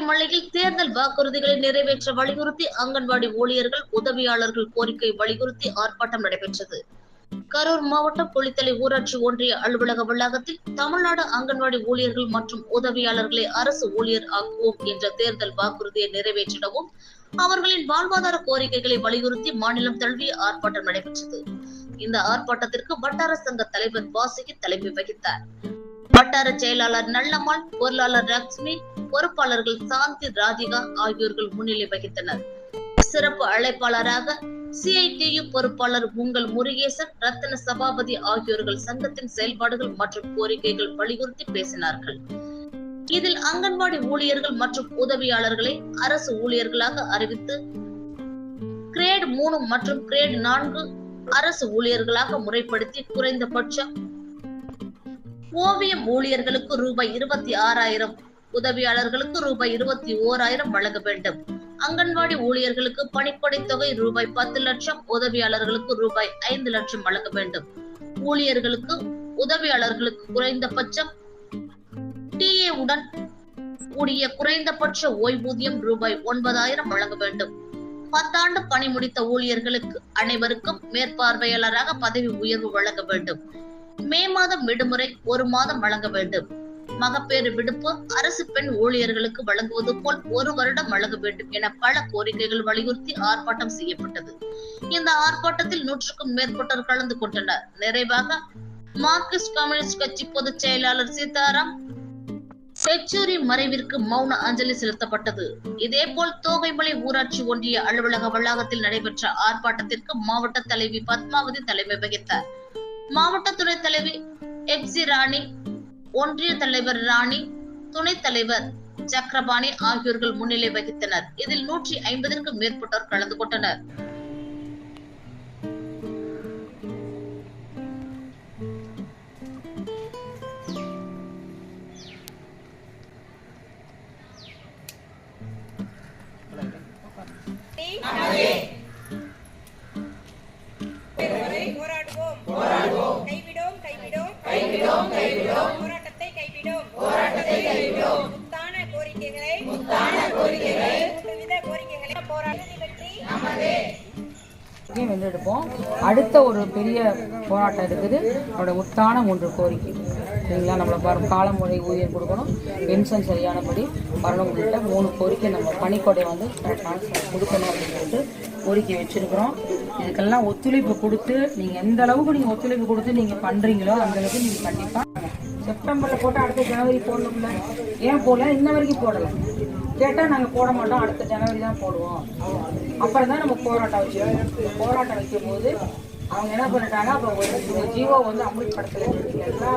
மலையில் தேர்தல் வாக்குறுதிகளை நிறைவேற்ற வலியுறுத்தி அங்கன்வாடி ஊழியர்கள் உதவியாளர்கள் கோரிக்கை வலியுறுத்தி ஆர்ப்பாட்டம் நடைபெற்றது. கரூர் மாவட்டம் குளித்தலை ஊராட்சி ஒன்றிய அலுவலக வளாகத்தில் தமிழ்நாடு அங்கன்வாடி ஊழியர்கள் மற்றும் உதவியாளர்களை அரசு ஊழியர் ஆக்குவோம் என்ற தேர்தல் வாக்குறுதியை நிறைவேற்றிடவும் அவர்களின் வாழ்வாதார கோரிக்கைகளை வலியுறுத்தி மாநிலம் தழுவிய ஆர்ப்பாட்டம் நடைபெற்றது. இந்த ஆர்ப்பாட்டத்திற்கு வட்டார சங்க தலைவர் வாசகி தலைமை வகித்தார். வட்டார செயலாளர் நல்லம்மாள் பொருளாளர் லக்ஷ்மி பொறுப்பாளர்கள் சாந்தி ராதிகா ஆகியோர்கள் முன்னிலை வகித்தனர். சிறப்பு அழைப்பாளராக சிஐடியு பொறுப்பாளர் உங்கள் முருகேசன் ரத்தன சபாபதி ஆகியோர்கள் சங்கத்தின் செயல்பாடுகள் மற்றும் கோரிக்கைகள் வலியுறுத்தி பேசினார்கள். இதில் அங்கன்வாடி ஊழியர்கள் மற்றும் உதவியாளர்களை அரசு ஊழியர்களாக அறிவித்து கிரேட் மூணு மற்றும் கிரேட் நான்கு அரசு ஊழியர்களாக முறைப்படுத்தி குறைந்தபட்சம் ஓவியம் ஊழியர்களுக்கு ரூபாய் இருபத்தி ஆறாயிரம் உதவியாளர்களுக்கு ரூபாய் இருபத்தி ஓராயிரம் வழங்க வேண்டும். அங்கன்வாடி ஊழியர்களுக்கு பணிப்படை தொகை ரூபாய் பத்து லட்சம் உதவியாளர்களுக்கு ரூபாய் ஐந்து லட்சம் வழங்க வேண்டும். ஊழியர்களுக்கு உதவியாளர்களுக்கு குறைந்தபட்சம் டிஏ உடன் கூடிய குறைந்தபட்ச ஓய்வூதியம் ரூபாய் ஒன்பதாயிரம் வழங்க வேண்டும். பத்தாண்டு பணி முடித்த ஊழியர்களுக்கு அனைவருக்கும் மேற்பார்வையாளராக பதவி உயர்வு வழங்க வேண்டும். மே மாதம் விடுமுறை ஒரு மாதம் வழங்க வேண்டும். மகப்பேறு விடுப்பு அரசு பெண் ஊழியர்களுக்கு வழங்குவது போல் ஒரு வருடம் வழங்க வேண்டும் என பல கோரிக்கைகள் வலியுறுத்தி ஆர்ப்பாட்டம் செய்யப்பட்டது. இந்த ஆர்ப்பாட்டத்தில் நூற்றுக்கும் மேற்பட்டோர் கலந்து கொண்டனர். நிறைவாக மார்க்சிஸ்ட் கம்யூனிஸ்ட் கட்சி பொதுச் செயலாளர் சீதாராம் செச்சூரி மறைவிற்கு மௌன அஞ்சலி செலுத்தப்பட்டது. இதேபோல் தோகைமலை ஊராட்சி ஒன்றிய அலுவலக வளாகத்தில் நடைபெற்ற ஆர்ப்பாட்டத்திற்கு மாவட்ட தலைவி பத்மாவதி தலைமை வகித்தார். மாவட்ட துணைத் தலைவி எப்சி ராணி ஒன்றிய தலைவர் ராணி துணைத் தலைவர் சக்கரபாணி ஆகியோர்கள் முன்னிலை வகித்தனர். இதில் நூற்றி ஐம்பதற்கும் மேற்பட்டோர் கலந்து கொண்டனர். போராடுவோம் இதையும் வென்றெடுப்போம் அடுத்த ஒரு பெரிய போராட்டம் இருக்குது. அவரோட உத்தான மூன்று கோரிக்கை. சரிங்களா? நம்மளை பாரு காலமுறை ஊதியம் கொடுக்கணும். பென்ஷன் சரியானபடி வரணும் உள்ளிட்ட மூணு கோரிக்கை நம்ம பணிக்கொடை வந்து கொடுக்கணும் அப்படின்னு சொல்லிட்டு கோரிக்கை வச்சிருக்கிறோம். இதுக்கெல்லாம் ஒத்துழைப்பு கொடுத்து நீங்கள் எந்த அளவுக்கு நீங்கள் ஒத்துழைப்பு கொடுத்து நீங்கள் பண்ணுறீங்களோ அந்த அளவுக்கு நீங்கள் கண்டிப்பாக செப்டம்பரில் போட்டால் அடுத்த ஜனவரி போடணும்ல. ஏன் போடல? இன்ன வரைக்கும் போடலை. கேட்டால் நாங்கள் போட மாட்டோம். அடுத்த ஜனவரி தான் போடுவோம். அப்புறம் தான் நம்ம போராட்டம் வச்சுருக்கோம் போராட்டம் வைக்கும் போது அவங்க என்ன பண்ணிட்டாங்க? அப்போ ஒரு ஜீவோ வந்து அமுல்படுத்தலை எல்லா